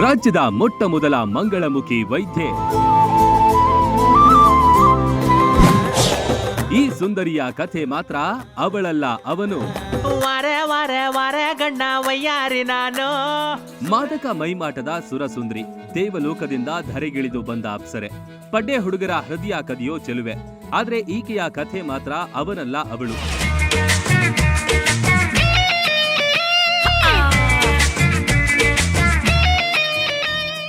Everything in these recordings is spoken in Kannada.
ರಾಜ್ಯದ ಮೊಟ್ಟ ಮೊದಲ ಮಂಗಳಮುಖಿ ವೈದ್ಯೆ. ಈ ಸುಂದರಿಯ ಕಥೆ ಮಾತ್ರ ಅವಳಲ್ಲ ಅವನು. ನಾನು. ಮಾದಕ ಮೈಮಾಟದ ಸುರಸುಂದ್ರಿ ದೇವಲೋಕದಿಂದ ಧರೆಗಿಳಿದು ಬಂದ ಅಪ್ಸರೆ. ಪಡ್ಡೆ ಹುಡುಗರ ಹೃದಯ ಕದಿಯೋ ಚೆಲುವೆ ಆದ್ರೆ ಈಕೆಯ ಕಥೆ ಮಾತ್ರ ಅವನಲ್ಲ ಅವಳು.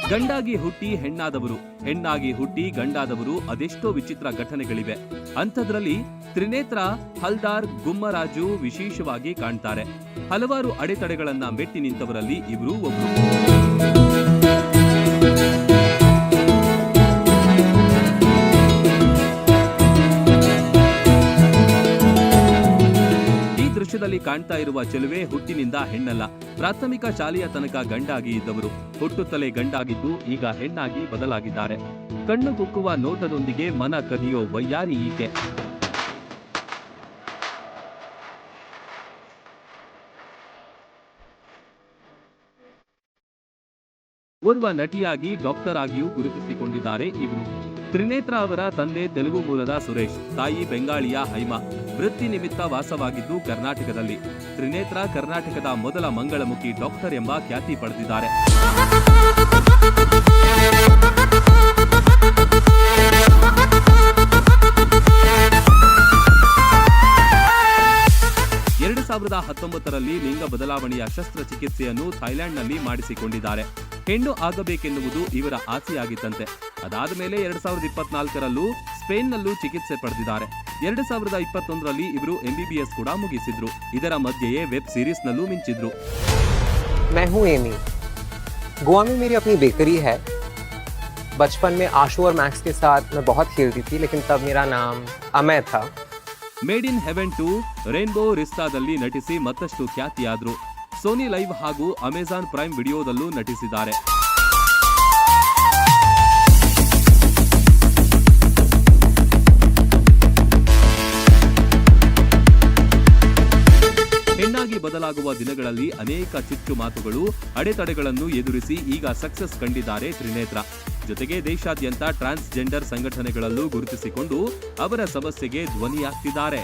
ಗಂಡಾಗಿ ಹುಟ್ಟಿ ಹೆಣ್ಣಾದವರು. ಹೆಣ್ಣಾಗಿ ಹುಟ್ಟಿ ಗಂಡಾದವರು ಅದೆಷ್ಟೋ ವಿಚಿತ್ರ ಘಟನೆಗಳಿವೆ. ಅಂಥದ್ರಲ್ಲಿ ತ್ರಿನೇತ್ರ, ಹಲ್ದಾರ್, ಗುಮ್ಮರಾಜು ವಿಶೇಷವಾಗಿ ಕಾಣ್ತಾರೆ. ಹಲವಾರು ಅಡೆತಡೆಗಳನ್ನ ಮೆಟ್ಟಿ ನಿಂತವರಲ್ಲಿ ಇವರು ಒಬ್ರು. ಈ ಕಾಣ್ತಾ ಇರುವ ಚೆಲುವೆ ಹುಟ್ಟಿನಿಂದ ಹೆಣ್ಣಲ್ಲ. ಪ್ರಾಥಮಿಕ ಶಾಲೆಯ ತನಕ ಗಂಡಾಗಿ ಇದ್ದವರು. ಹುಟ್ಟುತ್ತಲೇ ಗಂಡಾಗಿದ್ದು ಈಗ ಹೆಣ್ಣಾಗಿ ಬದಲಾಗಿದ್ದಾರೆ. ಕಣ್ಣು ಕುಕ್ಕುವ ನೋಟದೊಂದಿಗೆ ಮನ ಕದಿಯೋ ವೈಯಾರಿ ಈಕೆ. ಓರ್ವ ನಟಿಯಾಗಿ ಡಾಕ್ಟರ್ ಆಗಿಯೂ ಗುರುತಿಸಿಕೊಂಡಿದ್ದಾರೆ ಇವರು. ತ್ರಿನೇತ್ರ ಅವರ ತಂದೆ ತೆಲುಗು ಮೂಲದ ಸುರೇಶ್, ತಾಯಿ ಬೆಂಗಾಳಿಯ ಹೈಮಾ. ವೃತ್ತಿ ನಿಮಿತ್ತ ವಾಸವಾಗಿದ್ದು ಕರ್ನಾಟಕದಲ್ಲಿ. ತ್ರಿನೇತ್ರ ಕರ್ನಾಟಕದ ಮೊದಲ ಮಂಗಳಮುಖಿ ಡಾಕ್ಟರ್ ಎಂಬ ಖ್ಯಾತಿ ಪಡೆದಿದ್ದಾರೆ. ಎರಡು ಸಾವಿರದ ಹತ್ತೊಂಬತ್ತರಲ್ಲಿ ಲಿಂಗ ಬದಲಾವಣೆಯ ಶಸ್ತ್ರಚಿಕಿತ್ಸೆಯನ್ನು ಥೈಲ್ಯಾಂಡ್ನಲ್ಲಿ ಮಾಡಿಸಿಕೊಂಡಿದ್ದಾರೆ. ಹೆಣ್ಣು ಆಗಬೇಕೆನ್ನುವುದು ಇವರ ಆಸೆಯಾಗಿತ್ತಂತೆ ಅದಾದ ಮೇಲೆ ಎರಡ್ ಸಾವಿರದ ಇಪ್ಪತ್ನಾಲ್ಕರಲ್ಲೂ ಸ್ಪೇನ್ನಲ್ಲೂ ಚಿಕಿತ್ಸೆ ಪಡೆದಿದ್ದಾರೆ ಎರಡು ಸಾವಿರದ ಇಪ್ಪತ್ತೊಂದರಲ್ಲಿ ಇವರು ಎಂಬಿಬಿಎಸ್ ಕೂಡ ಮುಗಿಸಿದ್ರು ಇದರ ಮಧ್ಯೆಯೇ ವೆಬ್ ಸೀರೀಸ್ನಲ್ಲೂ ಮಿಂಚಿದ್ರು मैं हूं एमी गोवा में मेरी अपनी बेकरी है बचपन में आशू और मैक्स के साथ मैं बहुत खेलती थी लेकिन तब मेरा नाम अमय था made in heaven to rainbow ರಿಸ್ಟಾದಲ್ಲಿ ನಟಿಸಿ ಮತ್ತಷ್ಟು ಖ್ಯಾತಿಯಾದ್ರು ಸೋನಿ ಲೈವ್ ಹಾಗೂ ಅಮೆಜಾನ್ ಪ್ರೈಮ್ ವಿಡಿಯೋದಲ್ಲೂ ನಟಿಸಿದ್ದಾರೆ. ಹೆಣ್ಣಾಗಿ ಬದಲಾಗುವ ದಿನಗಳಲ್ಲಿ ಅನೇಕ ಚುಚ್ಚು ಮಾತುಗಳು, ಅಡೆತಡೆಗಳನ್ನು ಎದುರಿಸಿ ಈಗ ಸಕ್ಸಸ್ ಕಂಡಿದ್ದಾರೆ ತ್ರಿನೇತ್ರ. ಜೊತೆಗೆ ದೇಶಾದ್ಯಂತ ಟ್ರಾನ್ಸ್ಜೆಂಡರ್ ಸಂಘಟನೆಗಳಲ್ಲೂ ಗುರುತಿಸಿಕೊಂಡು ಅವರ ಸಮಸ್ಯೆಗೆ ಧ್ವನಿಯಾಗ್ತಿದ್ದಾರೆ.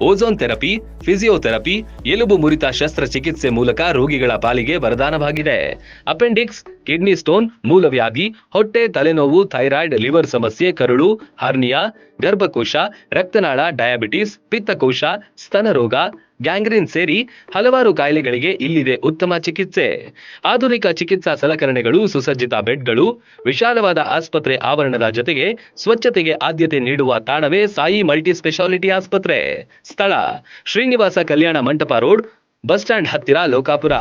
ಓಝೋನ್ ಥೆರಪಿ, ಫಿಸಿಯೋಥೆರಪಿ, ಎಲುಬು ಮುರಿತ ಶಸ್ತ್ರಚಿಕಿತ್ಸೆ ಮೂಲಕ ರೋಗಿಗಳ ಪಾಲಿಗೆ ವರದಾನವಾಗಿದೆ. ಅಪೆಂಡಿಕ್ಸ್, ಕಿಡ್ನಿ ಸ್ಟೋನ್, ಮೂಲವ್ಯಾಧಿ, ಹೊಟ್ಟೆ, ತಲೆನೋವು, ಥೈರಾಯ್ಡ್, ಲಿವರ್ ಸಮಸ್ಯೆ, ಕರುಳು, ಹರ್ನಿಯಾ, ಗರ್ಭಕೋಶ, ರಕ್ತನಾಳ, ಡಯಾಬಿಟಿಸ್, ಪಿತ್ತಕೋಶ ಸ್ತನರೋಗ ಗ್ಯಾಂಗ್ರೀನ್ ಸೇರಿ ಹಲವಾರು ಕಾಯಿಲೆಗಳಿಗೆ ಇಲ್ಲಿದೆ ಉತ್ತಮ ಚಿಕಿತ್ಸೆ. ಆಧುನಿಕ ಚಿಕಿತ್ಸಾ ಸಲಕರಣೆಗಳು, ಸುಸಜ್ಜಿತ ಬೆಡ್ಗಳು, ವಿಶಾಲವಾದ ಆಸ್ಪತ್ರೆ ಆವರಣದ ಜೊತೆಗೆ ಸ್ವಚ್ಛತೆಗೆ ಆದ್ಯತೆ ನೀಡುವ ತಾಣವೇ ಸಾಯಿ ಮಲ್ಟಿ ಸ್ಪೆಷಾಲಿಟಿ ಆಸ್ಪತ್ರೆ. ಸ್ಥಳ, Srinivasa Kalyana Mantapa road, bus stand ಹತ್ತಿರ Lokapur.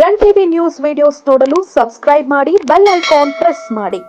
Run TV news videos ನೋಡಲು ಸಬ್ಸ್ಕ್ರೈಬ್ ಮಾಡಿ, ಬೆಲ್ ಐಕಾನ್ ಪ್ರೆಸ್ ಮಾಡಿ.